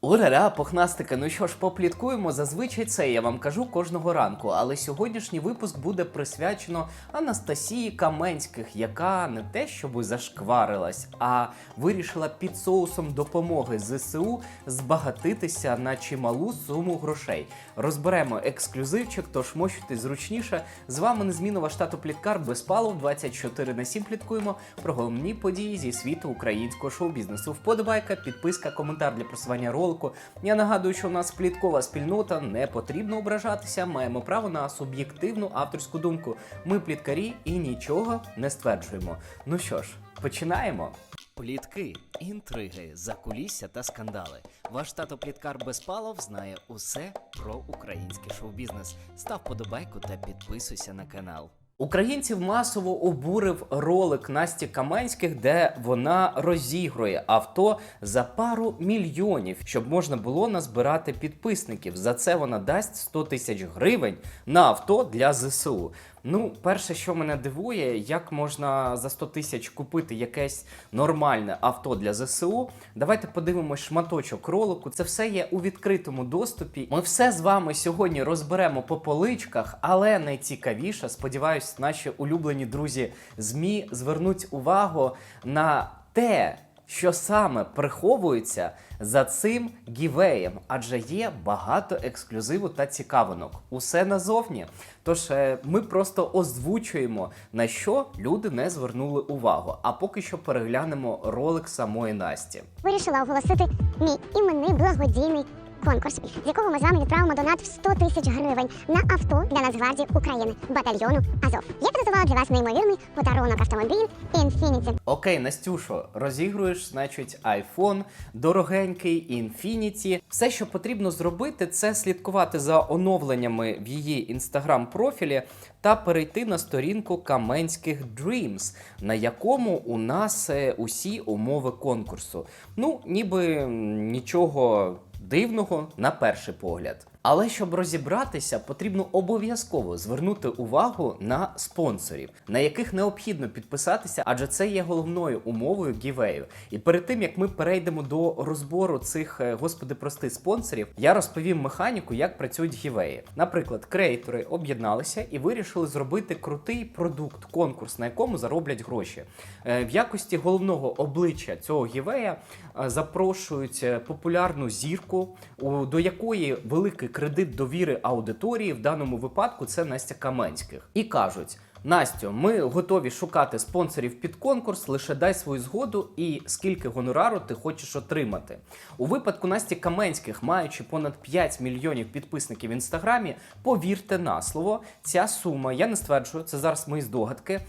Ура-ра, похнастика. Ну що ж, попліткуємо. Зазвичай це я вам кажу кожного ранку. Але сьогоднішній випуск буде присвячено Анастасії Каменських, яка не те, щоб зашкварилась, а вирішила під соусом допомоги ЗСУ збагатитися на чималу суму грошей. Розберемо ексклюзивчик, тож мощуйтесь зручніше. З вами незмінова штату Пліткар Безпалов 24 на 7 пліткуємо про головні події зі світу українського шоу-бізнесу. Вподобайка, підписка, коментар для просування ролику. Я нагадую, що у нас пліткова спільнота, не потрібно ображатися. Маємо право на суб'єктивну авторську думку. Ми пліткарі і нічого не стверджуємо. Ну що ж, починаємо. Плітки, інтриги, закулісся та скандали. Ваш тато Пліткар Безпалов знає усе про український шоу-бізнес. Став подобайку та підписуйся на канал. Українців масово обурив ролик Насті Каменських, де вона розігрує авто за пару мільйонів, щоб можна було назбирати підписників. За це вона дасть 100 тисяч гривень на авто для ЗСУ. Ну, перше, що мене дивує, як можна за 100 тисяч купити якесь нормальне авто для ЗСУ. Давайте подивимось шматочок ролику. Це все є у відкритому доступі. Ми все з вами сьогодні розберемо по поличках, але найцікавіше, сподіваюсь, наші улюблені друзі ЗМІ звернуть увагу на те, що саме приховується за цим гівеєм, адже є багато ексклюзиву та цікавинок. Усе назовні. Тож е, ми просто озвучуємо на що люди не звернули увагу. А поки що переглянемо ролик самої Насті. вирішила оголосити мій іменний благодійний конкурс, з якого ми з вами відправимо донат в 100 тисяч гривень на авто для Нацгвардії України батальйону Азов. Я підготувала для вас неймовірний подарунок автомобіль Infiniti. Окей, Настюшо, розігруєш, значить, iPhone, дорогенький, Infinity. Все, що потрібно зробити, це слідкувати за оновленнями в її інстаграм-профілі та перейти на сторінку Каменських Dreams, на якому у нас е, усі умови конкурсу. Ну, ніби нічого дивного на перший погляд. Але щоб розібратися, потрібно обов'язково звернути увагу на спонсорів, на яких необхідно підписатися, адже це є головною умовою гівею. І перед тим як ми перейдемо до розбору цих, е, господи, прости, спонсорів, я розповім механіку, як працюють гівеї. Наприклад, креатори об'єдналися і вирішили зробити крутий продукт, конкурс, на якому зароблять гроші. Е, В якості головного обличчя цього гівея запрошують е, популярну зірку, до якої великий кредит довіри аудиторії, в даному випадку це Настя Каменських. І кажуть. Настю, ми готові шукати спонсорів під конкурс. Лише дай свою згоду і скільки гонорару ти хочеш отримати. У випадку Насті Каменських, маючи понад 5 мільйонів підписників в інстаграмі, повірте на слово, ця сума, я не стверджую, це зараз мої здогадки,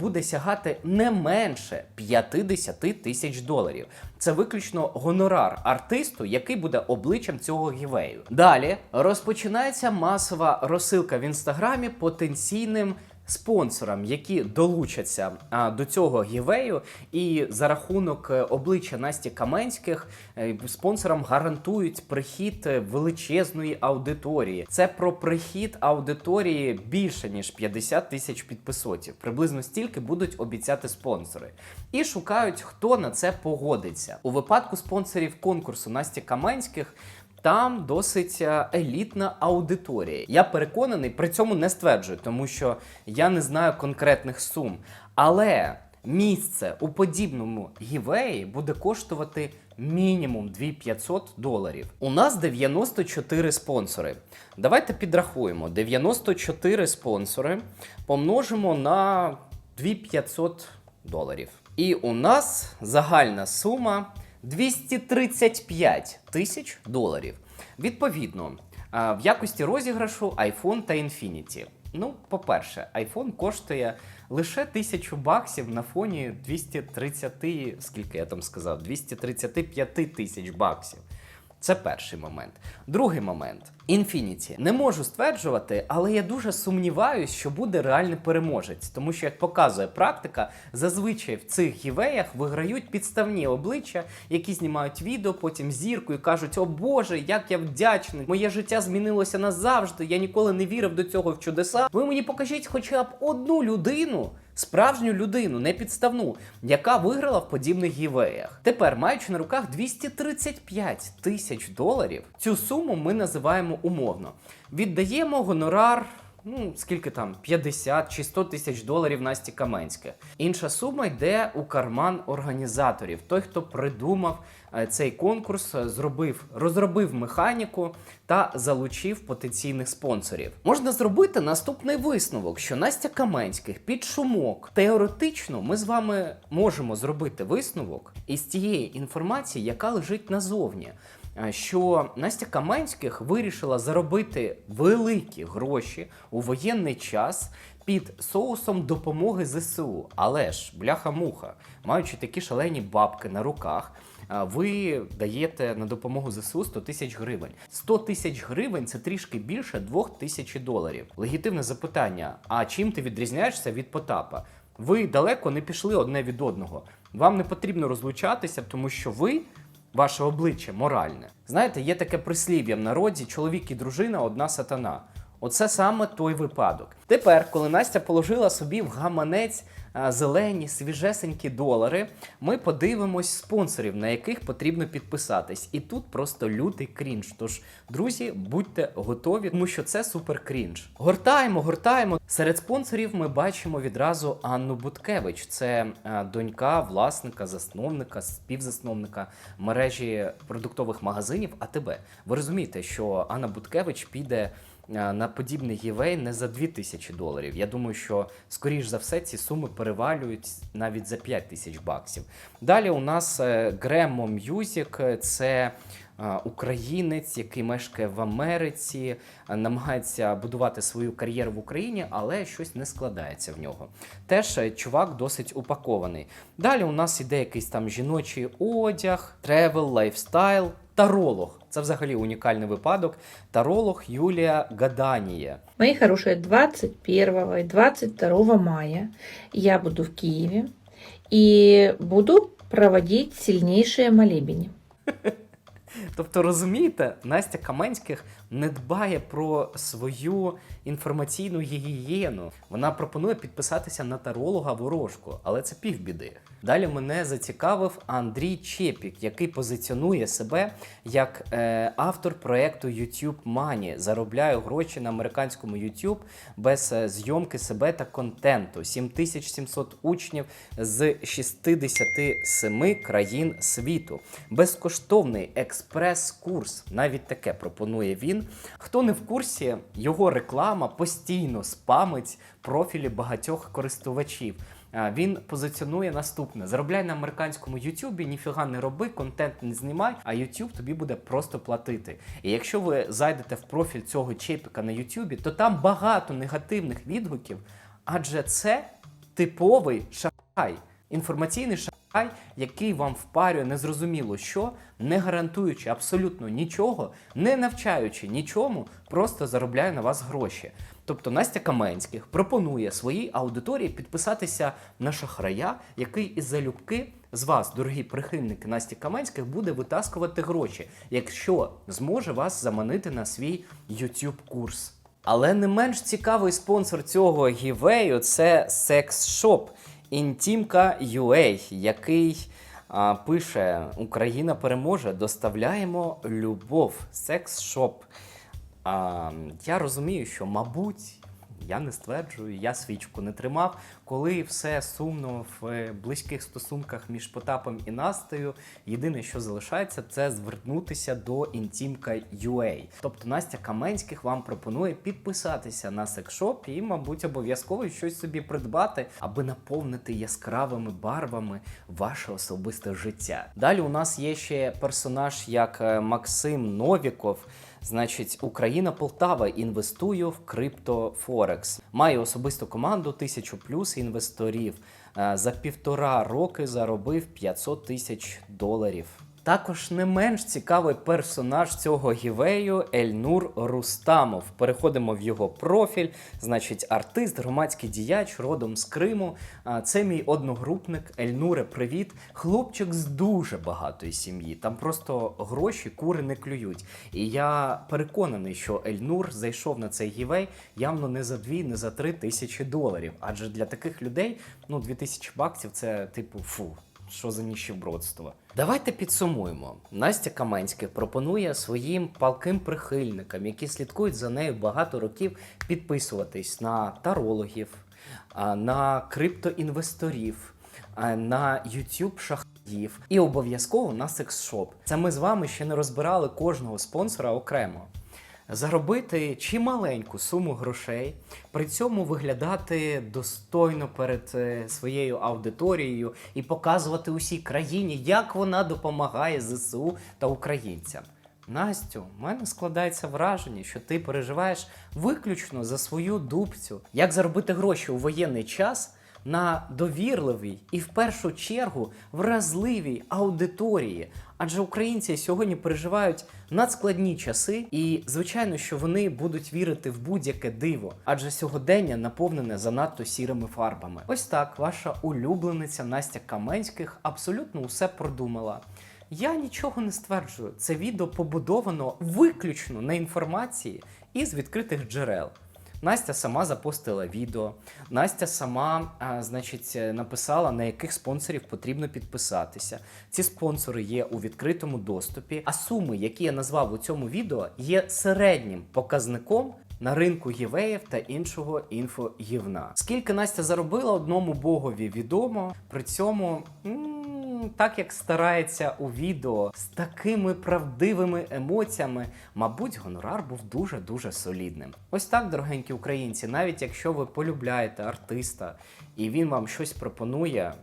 буде сягати не менше 50 тисяч доларів. Це виключно гонорар артисту, який буде обличчям цього гівею. Далі розпочинається масова розсилка в інстаграмі потенційним. Спонсорам, які долучаться до цього гівею, і за рахунок е, обличчя Насті Каменських е, спонсорам гарантують прихід е, величезної аудиторії. Це про прихід аудиторії більше ніж 50 тисяч підписотів. Приблизно стільки будуть обіцяти спонсори. І шукають, хто на це погодиться. У випадку спонсорів конкурсу Насті Каменських. Там досить е, елітна аудиторія. Я переконаний, при цьому не стверджую, тому що я не знаю конкретних сум. Але місце у подібному гівеї буде коштувати мінімум 2500 доларів. У нас 94 спонсори. Давайте підрахуємо: 94 спонсори помножимо на 2500 доларів. І у нас загальна сума 235 тисяч доларів. Відповідно, в якості розіграшу iPhone та Infinity. Ну, по-перше, iPhone коштує лише тисячу баксів на фоні 230, скільки я там сказав, 235 тисяч баксів. Це перший момент. Другий момент. Infinity. Не можу стверджувати, але я дуже сумніваюсь, що буде реальний переможець, тому що, як показує практика, зазвичай в цих гівеях виграють підставні обличчя, які знімають відео, потім зірку і кажуть: О Боже, як я вдячний! Моє життя змінилося назавжди. Я ніколи не вірив до цього в чудеса. Ви мені покажіть хоча б одну людину. Справжню людину, не підставну, яка виграла в подібних гівеях. Тепер, маючи на руках 235 тисяч доларів, цю суму ми називаємо умовно. Віддаємо гонорар. Ну, скільки там, 50 чи 100 тисяч доларів Насті Каменське. Інша сума йде у карман організаторів. Той, хто придумав е, цей конкурс, е, зробив, розробив механіку та залучив потенційних спонсорів. Можна зробити наступний висновок, що Настя Каменських під шумок. Теоретично ми з вами можемо зробити висновок із тієї інформації, яка лежить назовні що Настя Каменських вирішила заробити великі гроші у воєнний час під соусом допомоги ЗСУ. Але ж, бляха-муха, маючи такі шалені бабки на руках. Ви даєте на допомогу ЗСУ 100 тисяч гривень. 100 тисяч гривень це трішки більше 2 тисяч доларів. Легітимне запитання: а чим ти відрізняєшся від Потапа? Ви далеко не пішли одне від одного. Вам не потрібно розлучатися, тому що ви ваше обличчя моральне. Знаєте, є таке прислів'я в народі: чоловік і дружина одна сатана. Оце саме той випадок. Тепер, коли Настя положила собі в гаманець а, зелені свіжесенькі долари, ми подивимось спонсорів, на яких потрібно підписатись. І тут просто лютий крінж. Тож, друзі, будьте готові, тому що це супер крінж. Гортаємо, гортаємо. Серед спонсорів ми бачимо відразу Анну Буткевич. Це е, донька власника, засновника, співзасновника мережі продуктових магазинів АТБ. Ви розумієте, що Анна Буткевич піде. Е, На подібний гівей не за 2000 доларів. Я думаю, що скоріш за все ці суми перевалюють навіть за 5 тисяч баксів. Далі у нас Гремо М'юзік, це е, українець, який мешкає в Америці, е, намагається будувати свою кар'єру в Україні, але щось не складається в нього. Теж чувак досить упакований. Далі у нас іде якийсь там жіночий одяг, тревел, лайфстайл, таролог. Це взагалі унікальний випадок. Таролог Юлія Гадания. Мои хорошие, 21 и 22 мая я буду в Киеве и буду проводить сильнейшие молебени. Тобто, розумієте, Настя Каменських не дбає про свою інформаційну гігієну. Вона пропонує підписатися на таролога ворожку, але це півбіди. Далі мене зацікавив Андрій Чепік, який позиціонує себе як е, автор проекту YouTube Money. Заробляю гроші на американському YouTube без е, зйомки себе та контенту. 7700 учнів з 67 країн світу. Безкоштовний експрес-курс. Навіть таке пропонує він. Хто не в курсі, його реклама постійно спамить профілі багатьох користувачів. Він позиціонує наступне: заробляй на американському Ютубі, ніфіга не роби, контент не знімай, а YouTube тобі буде просто платити. І якщо ви зайдете в профіль цього чепіка на Ютубі, то там багато негативних відгуків, адже це типовий шахрай, інформаційний шахрай, який вам впарює незрозуміло що, не гарантуючи абсолютно нічого, не навчаючи нічому, просто заробляє на вас гроші. Тобто Настя Каменських пропонує своїй аудиторії підписатися на шахрая, який із залюбки з вас, дорогі прихильники Насті Каменських, буде витаскувати гроші, якщо зможе вас заманити на свій YouTube курс. Але не менш цікавий спонсор цього гівею це секс-шоп Intimka.ua, який а, пише: Україна переможе, доставляємо любов. Секс-шоп. А, я розумію, що, мабуть, я не стверджую, я свічку не тримав. Коли все сумно в е, близьких стосунках між Потапом і Настею, єдине, що залишається, це звернутися до Intimka.ua. Тобто Настя Каменських вам пропонує підписатися на секшоп і, мабуть, обов'язково щось собі придбати, аби наповнити яскравими барвами ваше особисте життя. Далі у нас є ще персонаж як е, Максим Новіков. Значить, Україна Полтава інвестую в крипто Форекс. Маю особисту команду тисячу плюс інвесторів. Е, За півтора роки заробив 500 тисяч доларів. Також не менш цікавий персонаж цього гівею Ельнур Рустамов. Переходимо в його профіль. Значить, артист, громадський діяч, родом з Криму. Це мій одногрупник. Ельнуре, привіт. Хлопчик з дуже багатої сім'ї. Там просто гроші кури не клюють. І я переконаний, що Ельнур зайшов на цей гівей явно не за дві, не за три тисячі доларів. Адже для таких людей ну, дві тисячі баксів це типу фу. Що за ніщебродство? Давайте підсумуємо. Настя Каменських пропонує своїм палким прихильникам, які слідкують за нею багато років, підписуватись на тарологів, на криптоінвесторів, на YouTube шахтів і обов'язково на секс-шоп. Це ми з вами ще не розбирали кожного спонсора окремо заробити чималеньку суму грошей, при цьому виглядати достойно перед е, своєю аудиторією і показувати усій країні, як вона допомагає ЗСУ та українцям. Настю, в мене складається враження, що ти переживаєш виключно за свою дубцю. Як заробити гроші у воєнний час на довірливій і в першу чергу вразливій аудиторії. Адже українці сьогодні переживають надскладні часи, і звичайно, що вони будуть вірити в будь-яке диво, адже сьогодення наповнене занадто сірими фарбами. Ось так ваша улюблениця Настя Каменських абсолютно усе продумала. Я нічого не стверджую. Це відео побудовано виключно на інформації із відкритих джерел. Настя сама запостила відео. Настя сама, а, значить, е, написала, на яких спонсорів потрібно підписатися. Ці спонсори є у відкритому доступі, а суми, які я назвав у цьому відео, є середнім показником. На ринку гівеїв та іншого інфогівна. Скільки Настя заробила одному богові відомо. При цьому так як старається у відео з такими правдивими емоціями, мабуть, гонорар був дуже дуже солідним. Ось так, дорогенькі українці, навіть якщо ви полюбляєте артиста і він вам щось пропонує.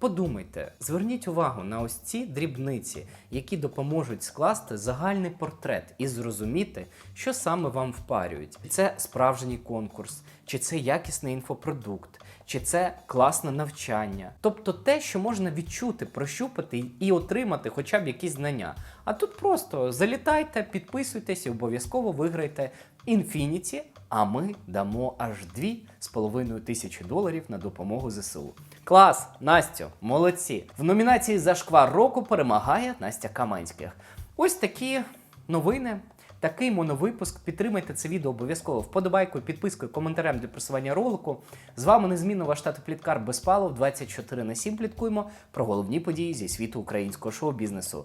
Подумайте, зверніть увагу на ось ці дрібниці, які допоможуть скласти загальний портрет і зрозуміти, що саме вам впарюють. Це справжній конкурс, чи це якісний інфопродукт, чи це класне навчання. Тобто те, що можна відчути, прощупати і отримати хоча б якісь знання. А тут просто залітайте, підписуйтесь і обов'язково виграйте Infinity, а ми дамо аж 2,5 тисячі доларів на допомогу ЗСУ. Клас, Настю, молодці! В номінації Зашквар року перемагає Настя Каменських. Ось такі новини. Такий моновипуск. Підтримайте це відео обов'язково вподобайкою, підпискою, коментарем для просування ролику. З вами незмінно ваш тато Пліткар Безпалов. 24 на 7 пліткуємо про головні події зі світу українського шоу-бізнесу.